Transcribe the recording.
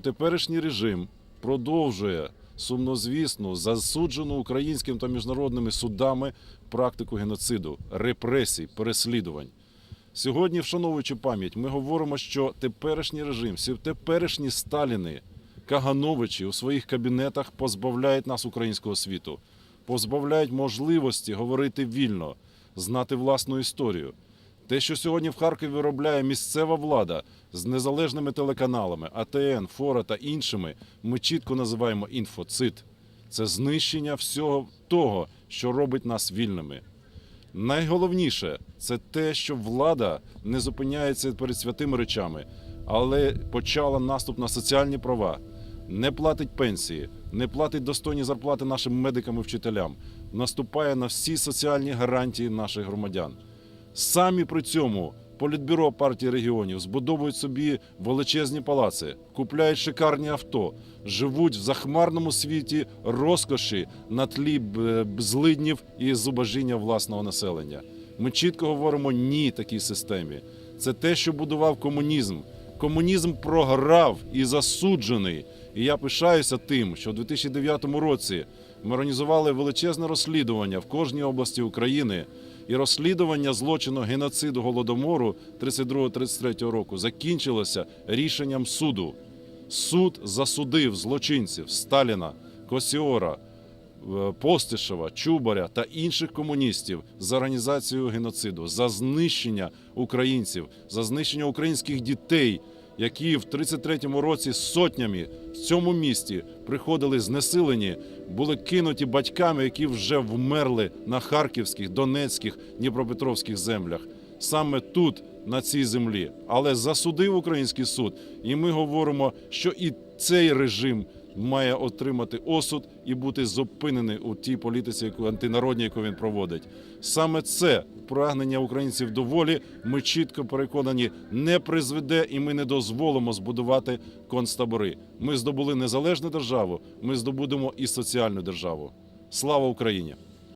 теперішній режим продовжує сумнозвісну, засуджену українським та міжнародними судами практику геноциду, репресій, переслідувань. Сьогодні, вшановуючи пам'ять, ми говоримо, що теперішній режим, всі теперішні Сталіни, Кагановичі у своїх кабінетах позбавляють нас українського світу, позбавляють можливості говорити вільно, знати власну історію. Те, що сьогодні в Харкові виробляє місцева влада з незалежними телеканалами, АТН, Фора та іншими, ми чітко називаємо інфоцид. Це знищення всього того, що робить нас вільними. Найголовніше це те, що влада не зупиняється перед святими речами, але почала наступ на соціальні права, не платить пенсії, не платить достойні зарплати нашим медикам і вчителям, наступає на всі соціальні гарантії наших громадян. Самі при цьому політбюро партії регіонів збудовують собі величезні палаци, купляють шикарні авто, живуть в захмарному світі розкоші на тлі злиднів і зубожіння власного населення. Ми чітко говоримо ні такій системі. Це те, що будував комунізм. Комунізм програв і засуджений. І я пишаюся тим, що в 2009 році ми організували величезне розслідування в кожній області України. І розслідування злочину геноциду голодомору 32-33 року закінчилося рішенням суду. Суд засудив злочинців Сталіна, Косіора, е, Постишева, Чубаря та інших комуністів за організацію геноциду, за знищення українців, за знищення українських дітей, які в 33-му році сотнями в цьому місті приходили знесилені, були кинуті батьками, які вже вмерли на харківських, донецьких, дніпропетровських землях. Саме тут, на цій землі, але засудив український суд, і ми говоримо, що і цей режим має отримати осуд і бути зупинений у тій політиці, яку антинародній, яку він проводить. Саме це прагнення українців до волі. Ми чітко переконані, не призведе, і ми не дозволимо збудувати концтабори. Ми здобули незалежну державу. Ми здобудемо і соціальну державу. Слава Україні!